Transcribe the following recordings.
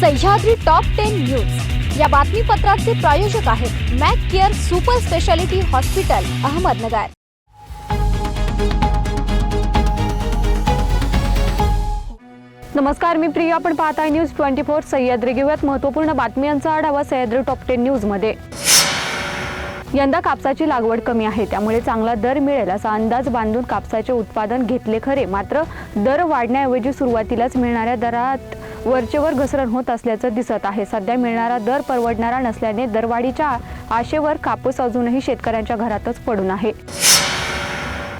Sahyadri top ten news या बातमीपत्राचे प्रायोजक आहेत Mac care super speciality hospital Ahmednagar. नमस्कार मी प्रिया. आपण पाहताय न्यूज ट्वेंटी फोर सह्याद्री. घेऊयात महत्त्वपूर्ण बातम्यांचा आढावा सह्याद्री टॉप टेन न्यूजमध्ये यंदा कापसाची लागवड कमी आहे. त्यामुळे चांगला दर मिळेल असा अंदाज बांधून कापसाचे उत्पादन घेतले खरे. मात्र दर वाढण्याऐवजी सुरुवातीलाच मिळणाऱ्या दरात वरचेवर घसरण होत असल्याचं दिसत आहे. सध्या मिळणारा दर परवडणारा नसल्याने दरवाढीच्या आशेवर कापूस अजूनही शेतकऱ्यांच्या घरातच पडून आहे.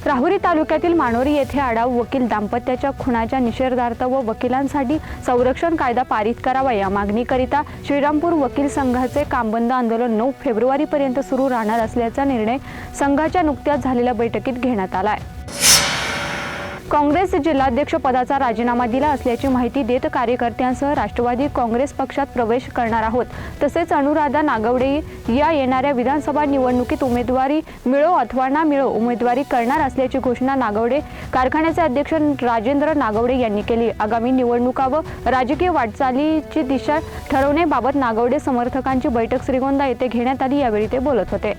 राहुरी तालुक्यातील मानोरी येथे आडाव वकील दाम्पत्याच्या खुनाच्या निषेधार्थ व वकिलांसाठी संरक्षण कायदा पारित करावा या मागणीकरिता श्रीरामपूर वकील संघाचे कामबंद आंदोलन नऊ फेब्रुवारीपर्यंत सुरू राहणार असल्याचा निर्णय संघाच्या नुकत्याच झालेल्या बैठकीत घेण्यात आला आहे काँग्रेस जिल्हाध्यक्ष पदाचा राजीनामा दिला असल्याची माहिती देत कार्यकर्त्यांसह राष्ट्रवादी काँग्रेस पक्षात प्रवेश करणार आहोत. तसेच अनुराधा नागवडे या येणाऱ्या विधानसभा निवडणुकीत उमेदवारी मिळो अथवा ना मिळो उमेदवारी करणार असल्याची घोषणा नागवडे कारखान्याचे अध्यक्ष राजेंद्र नागवडे यांनी केली. आगामी निवडणुका व राजकीय वाटचालीची दिशा ठरवण्याबाबत नागवडे समर्थकांची बैठक श्रीगोंदा येथे घेण्यात आली यावेळी ते बोलत होते.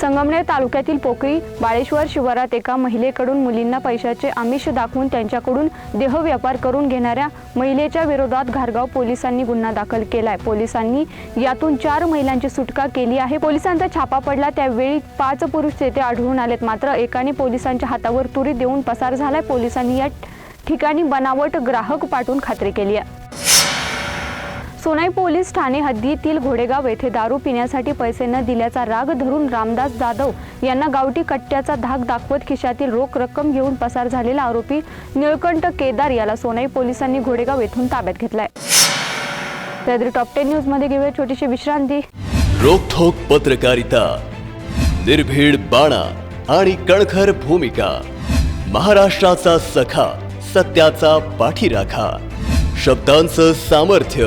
संगमनेर तालुक्यातील पोकळी बाळेश्वर शिवारात एका महिलेकडून मुलींना पैशाचे आमिष दाखवून त्यांच्याकडून देहव्यापार करून घेणाऱ्या महिलेच्या विरोधात घारगाव पोलिसांनी गुन्हा दाखल केलाय. पोलिसांनी यातून चार महिलांची सुटका केली आहे. पोलिसांचा छापा पडला. त्यावेळी पाच पुरुष तेथे आढळून आलेत. मात्र एकाने पोलिसांच्या हातावर तुरी देऊन पसार झालाय. पोलिसांनी या ठिकाणी बनावट ग्राहक पाठवून खात्री केली आहे. सोनाई पोलीस ठाणे हद्दीतील घोडेगाव येथे दारू पिण्यासाठी पैसे न दिल्याचा राग धरून रामदास जाधव यांना गावठी कट्ट्याचा धाक दाखवत खिशातील रोख रक्कम घेऊन पसार झालेला आरोपी निळकंठ केदार याला सोनाई पोलिसांनी घोडेगाव येथून ताब्यात घेतलाय. त्यातरी टॉप टेन न्यूजमध्ये घेऊया छोटीशी विश्रांती. रोखोक पत्रकारिता निर्भीड बाणा आणि कणखर भूमिका महाराष्ट्राचा सखा सत्याचा पाठीराखा शब्दांचं सामर्थ्य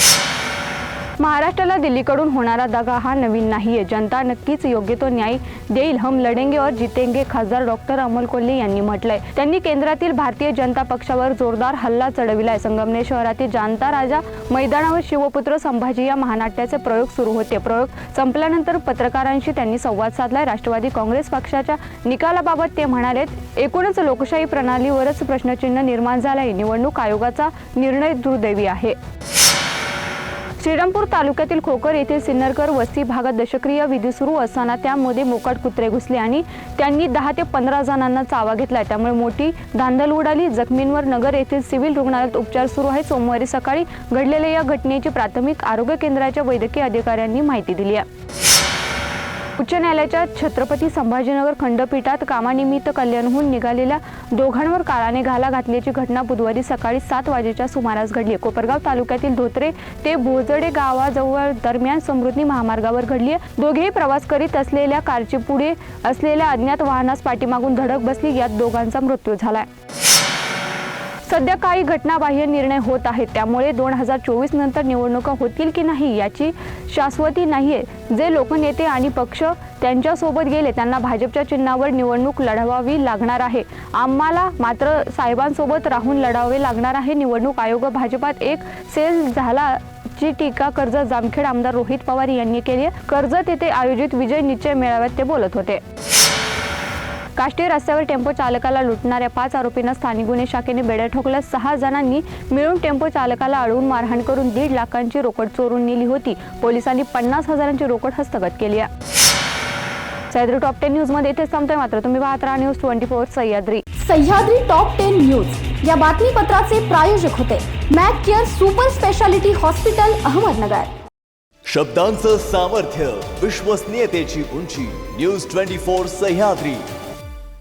महाराष्ट्राला दिल्लीकडून होणारा दगा हा नवीन नाही आहे जनता नक्कीच योग्य तो न्याय देईल. हम लढेंगे और जितेंगे खासदार डॉक्टर अमोल कोल्हे यांनी म्हटलंय. त्यांनी केंद्रातील भारतीय जनता पक्षावर जोरदार हल्ला चढविलाय. संगमनेर शहरातील जानता राजा मैदानावर शिवपुत्र संभाजी या महानाट्याचे प्रयोग सुरू होते. प्रयोग संपल्यानंतर पत्रकारांशी त्यांनी संवाद साधलाय. राष्ट्रवादी काँग्रेस पक्षाच्या निकालाबाबत ते म्हणालेत एकूणच लोकशाही प्रणालीवरच प्रश्नचिन्ह निर्माण झालंय. निवडणूक आयोगाचा निर्णय दुर्दैवी आहे. श्रीरामपूर तालुक्यातील खोकर येथील सिन्नरकर वस्ती भागात दशक्रिया विधी सुरू असताना त्यामध्ये मोकाट कुत्रे घुसले आणि त्यांनी दहा ते पंधरा जणांना चावा घेतला. त्यामुळे मोठी धांदल उडाली. जखमींवर नगर येथील सिव्हिल रुग्णालयात उपचार सुरू आहे सोमवारी सकाळी घडलेल्या या घटनेची प्राथमिक आरोग्य केंद्राच्या वैद्यकीय अधिकाऱ्यांनी माहिती दिली आहे. उच्च न्यायालयाच्या छत्रपती संभाजीनगर खंडपीठात कामानिमित्त कल्याणहून निघालेल्या दोघांवर काळाने घाला घातल्याची घटना बुधवारी सकाळी सात वाजेच्या सुमारास घडली. कोपरगाव तालुक्यातील धोत्रे ते भोजडे गावाजवळ दरम्यान समृद्धी महामार्गावर घडली आहे. दोघेही प्रवास करीत असलेल्या कारची पुढे असलेल्या अज्ञात वाहनास पाठीमागून धडक बसली. यात दोघांचा मृत्यू झालाय. सध्या काही घटनाबाह्य निर्णय होत आहेत. त्यामुळे दोन हजार चोवीस नंतर निवडणुका होतील की नाही याची शाश्वती नाहीये. जे लोकनेते आणि पक्ष त्यांच्यासोबत गेले त्यांना भाजपच्या चिन्हावर निवडणूक लढवावी लागणार आहे. आम्हाला मात्र साहेबांसोबत राहून लढावे लागणार आहे. निवडणूक आयोग भाजपात एक सेल झाला ची टीका कर्जत जामखेड आमदार रोहित पवार यांनी केली कर्जत येथे आयोजित विजय निश्चय मेळाव्यात ते बोलत होते. काष्टी रस्त्यावर टेम्पो चालकाला लुटणाऱ्या पाच आरोपींना स्थानिक गुन्हे शाखेने बेड्या ठोकल्या. सहा जणांनी मिळून टेम्पो चालकाला अडवून मारहाण करून दीड लाखांची रोकड चोरून नेली होती. पोलिसांनी पन्नास हजारांची रोकड हस्तगत केली आहे. सह्याद्री टॉप टेन न्यूजमध्ये इथेच थांबतोय मात्र. तुम्ही पाहत राहा news twenty four Sahyadri. Sahyadri top ten news. या बातमीपत्राचे प्रायोजक होते Mac care super speciality hospital Ahmednagar. शब्दांचं सामर्थ्य विश्वसनीयतेची उंची. News twenty four Sahyadri.